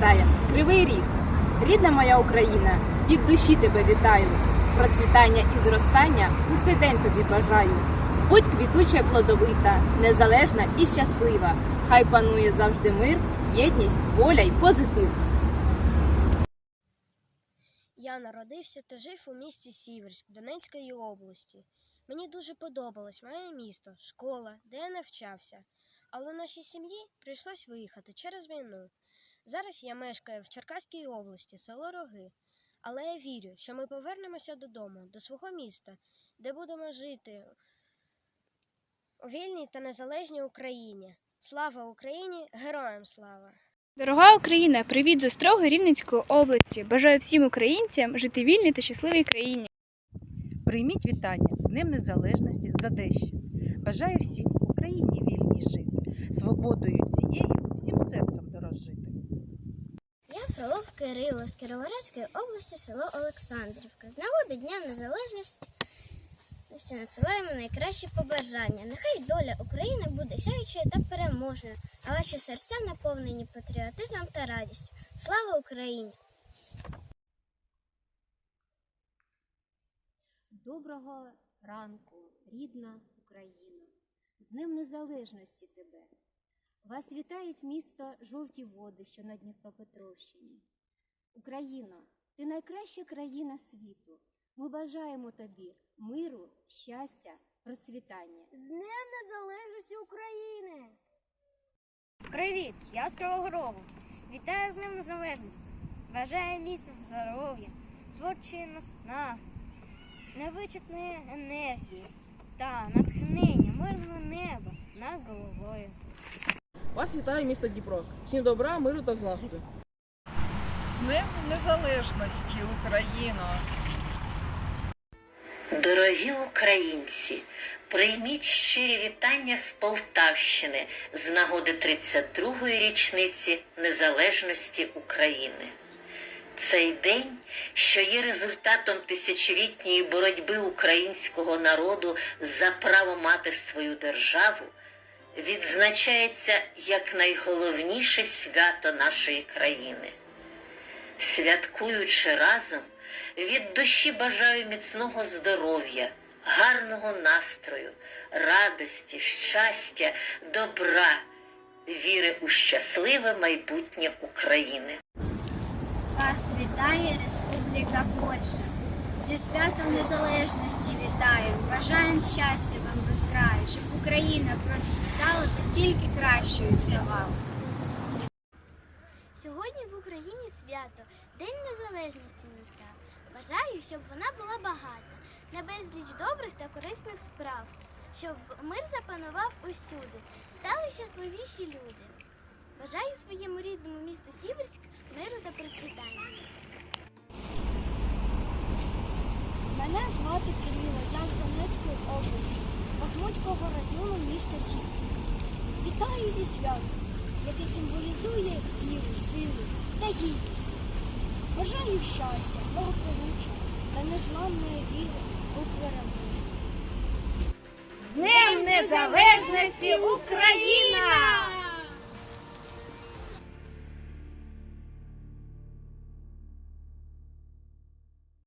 процвітає кривий ріг. Рідна моя Україна, від душі тебе вітаю. Процвітання і зростання у цей день тобі бажаю. Будь квітуча, плодовита, незалежна і щаслива. Хай панує завжди мир, єдність, воля й позитив. Я народився та жив у місті Сіверськ Донецької області. Мені дуже подобалось моє місто, школа, де я навчався. Але нашій сім'ї прийшлось виїхати через війну. Зараз я мешкаю в Черкаській області, село Роги. Але я вірю, що ми повернемося додому, до свого міста, де будемо жити у вільній та незалежній Україні. Слава Україні! Героям слава! Дорога Україна, привіт з Острога Рівненської області. Бажаю всім українцям жити вільній та щасливій країні. Прийміть вітання з Днем Незалежності з Одещини. Бажаю всім Україні вільній жити, свободою цією всім серцем дорожити. Фролов Кирило з Кіровоградської області, село Олександрівка. З нагоди Дня Незалежності надсилаємо найкращі побажання. Нехай доля України буде сяючою та переможною, а ваші серця наповнені патріотизмом та радістю. Слава Україні! Доброго ранку, рідна Україна, з Днем Незалежності тебе. Вас вітають місто Жовті Води, що на Дніпропетровщині. Україно, ти найкраща країна світу. Ми бажаємо тобі миру, щастя, процвітання. З Днем Незалежності України! Привіт! Я з Кривого Рогу. Вітаю з Днем Незалежності. Бажаю міцного здоров'я, творчої наснаги, невичерпної енергії та натхнення мирного неба над головою. Вас вітає місто Дніпро. Всім добра, миру та злагоди. З Днем Незалежності Україно! Дорогі українці, прийміть щирі вітання з Полтавщини з нагоди 32-ї річниці Незалежності України. Цей день, що є результатом тисячолітньої боротьби українського народу за право мати свою державу, відзначається як найголовніше свято нашої країни. Святкуючи разом, від душі бажаю міцного здоров'я, гарного настрою, радості, щастя, добра, віри у щасливе майбутнє України. Вас вітає Республіка Польща. Зі святом Незалежності вітаю. Бажаємо щастя вам без краю, щоб Україна процвітала та тільки кращою ставала. Сьогодні в Україні свято, День Незалежності настав. Бажаю, щоб вона була багата, на безліч добрих та корисних справ, щоб мир запанував усюди, стали щасливіші люди. Бажаю своєму рідному місту Сіверськ миру та процвітання. Звати Кирило, я з Донецької області, Бахмутського району міста Сіверськ. Вітаю зі святом, яке символізує віру, силу та гідність. Бажаю щастя, благополуччя та незламної віри у перемогу. З Днем Незалежності Україна!